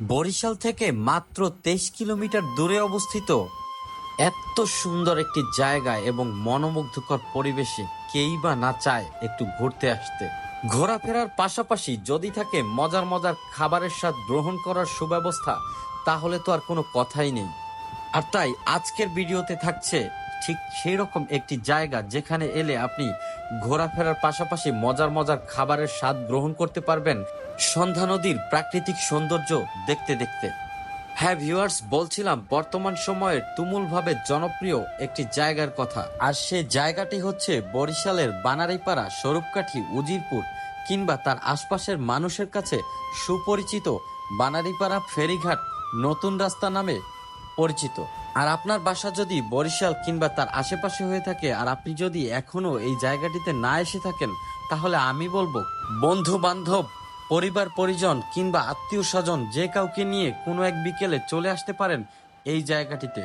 বরিশাল থেকে মাত্র তেইশ কিলোমিটার দূরে অবস্থিত। এত সুন্দর একটি জায়গা এবং মনোমুগ্ধকর পরিবেশে কেই বা না চায় একটু ঘুরতে আসতে। ঘোরাফেরার পাশাপাশি যদি থাকে মজার মজার খাবারের স্বাদ গ্রহণ করার সুব্যবস্থা, তাহলে তো আর কোনো কথাই নেই। আর তাই আজকের ভিডিওতে থাকছে ঠিক সেই রকম একটি জায়গা যেখানে এলে আপনি ঘোরাফেরার পাশাপাশি মজার মজার খাবারের স্বাদ গ্রহণ করতে পারবেন সন্ধ্যা নদীর প্রাকৃতিক সৌন্দর্য দেখতে দেখতে। হ্যাঁ ভিউয়ার্স বলছিলাম বর্তমান সময়ের তুমুলভাবে জনপ্রিয় একটি জায়গার কথা। আর সে জায়গাটি হচ্ছে বরিশালের বানারীপাড়া, স্বরূপকাঠি, উজিরপুর কিংবা তার আশপাশের মানুষের কাছে সুপরিচিত বানারীপাড়া ফেরিঘাট নতুন রাস্তা নামে পরিচিত। আর আপনার বাসা যদি বরিশাল কিংবা তার আশেপাশে হয়ে থাকে, আর আপনি যদি এখনও এই জায়গাটিতে না এসে থাকেন, তাহলে আমি বলব বন্ধু বান্ধব পরিবার, পরিজন কিংবা আত্মীয় স্বজন যে কাউকে নিয়ে কোনো এক বিকেলে চলে আসতে পারেন এই জায়গাটিতে।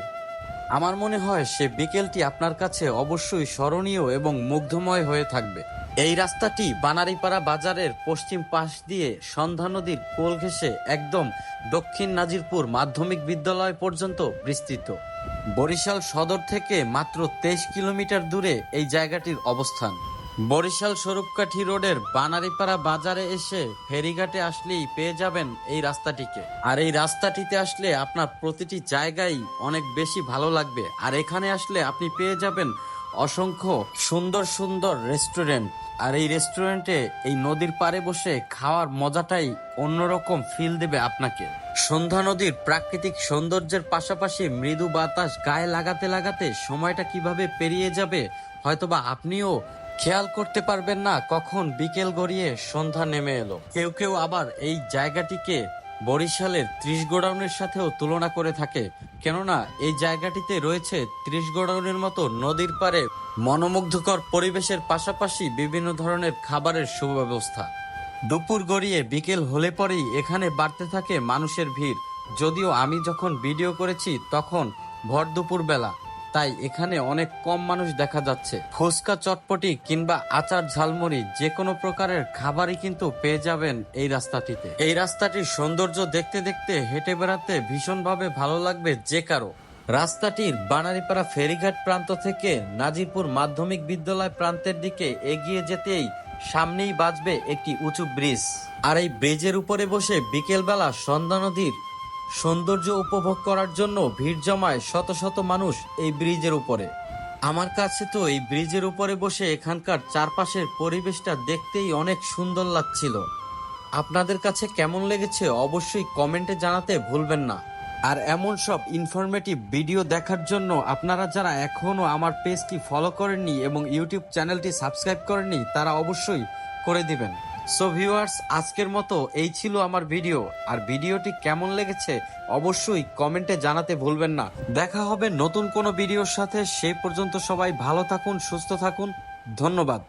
আমার মনে হয় সে বিকেলটি আপনার কাছে অবশ্যই স্মরণীয় এবং মুগ্ধময় হয়ে থাকবে। এই রাস্তাটি বানারীপাড়া বাজারের পশ্চিম পাশ দিয়ে সন্ধ্যা নদীর কোল ঘেঁষে একদম দক্ষিণ নাজিরপুর মাধ্যমিক বিদ্যালয় পর্যন্ত বিস্তৃত। বরিশাল সদর থেকে মাত্র তেইশ কিলোমিটার দূরে এই জায়গাটির অবস্থান। বরিশাল স্বরূপকাঠি রোডের বানারিপাড়া বাজারে এসে ফেরিঘাটে আসলেই পেয়ে যাবেন এই রাস্তাটিকে। আর এই রাস্তাটিতে আসলে আপনার প্রতিটি জায়গায় অনেক বেশি ভালো লাগবে। আর এখানে আসলে আপনি পেয়ে যাবেন অসংখ্য সুন্দর সুন্দর রেস্টুরেন্ট। আর এই রেস্টুরেন্টে এই নদীর পাড়ে বসে খাওয়ার মজাটাই অন্যরকম ফিল দেবে আপনাকে। সন্ধ্যা নদীর প্রাকৃতিক সৌন্দর্যের পাশাপাশি মৃদু বাতাস গায়ে লাগাতে লাগাতে সময়টা কীভাবে পেরিয়ে যাবে, হয়তোবা আপনিও খেয়াল করতে পারবেন না কখন বিকেল গড়িয়ে সন্ধ্যা নেমে এলো। কেউ কেউ আবার এই জায়গাটিকে বরিশালের ত্রিশ গোডাউনের সাথেও তুলনা করে থাকে, কেননা এই জায়গাটিতে রয়েছে ত্রিশ গোডাউনের মতো নদীর পারে মনোমুগ্ধকর পরিবেশের পাশাপাশি বিভিন্ন ধরনের খাবারের সুব্যবস্থা। দুপুর গড়িয়ে বিকেল হলে পরেই এখানে বাড়তে থাকে মানুষের ভিড়। যদিও আমি যখন ভিডিও করেছি, তখন ভর দুপুর বেলা তাই এখানে অনেক কম মানুষ দেখা যাচ্ছে। ফুচকা চটপটি কিংবা আচার ঝালমুড়ি যে কোনো প্রকারের খাবারই কিন্তু পেয়ে যাবেন এই রাস্তাটিতে। এই রাস্তাটির সৌন্দর্য দেখতে দেখতে হেঁটে বেড়াতে ভীষণভাবে ভালো লাগবে যে কারও। রাস্তাটির বানারীপাড়া ফেরিঘাট প্রান্ত থেকে নাজিরপুর মাধ্যমিক বিদ্যালয় প্রান্তের দিকে এগিয়ে যেতেই সামনেই বাজবে একটি উঁচু ব্রিজ। আর এই ব্রিজের উপরে বসে বিকেলবেলা সন্ধ্যা নদীর সৌন্দর্য উপভোগ করার জন্য ভিড় জমায় শত শত মানুষ এই ব্রিজের উপরে। আমার কাছে তো এই ব্রিজের উপরে বসে এখানকার চারপাশের পরিবেশটা দেখতেই অনেক সুন্দর লাগছিল। আপনাদের কাছে কেমন লেগেছে অবশ্যই কমেন্টে জানাতে ভুলবেন না। আর এমন সব ইনফরমেটিভ ভিডিও দেখার জন্য আপনারা যারা এখনও আমার পেজটি ফলো করেননি এবং ইউটিউব চ্যানেলটি সাবস্ক্রাইব করেননি, তারা অবশ্যই করে দিবেন। সো ভিউয়ার্স আজকের মতো এই ছিল আমার ভিডিও আর ভিডিওটি কেমন লেগেছে অবশ্যই কমেন্টে জানাতে ভুলবেন না। দেখা হবে নতুন কোনো ভিডিওর সাথে। সেই পর্যন্ত সবাই ভালো থাকুন, সুস্থ থাকুন। ধন্যবাদ।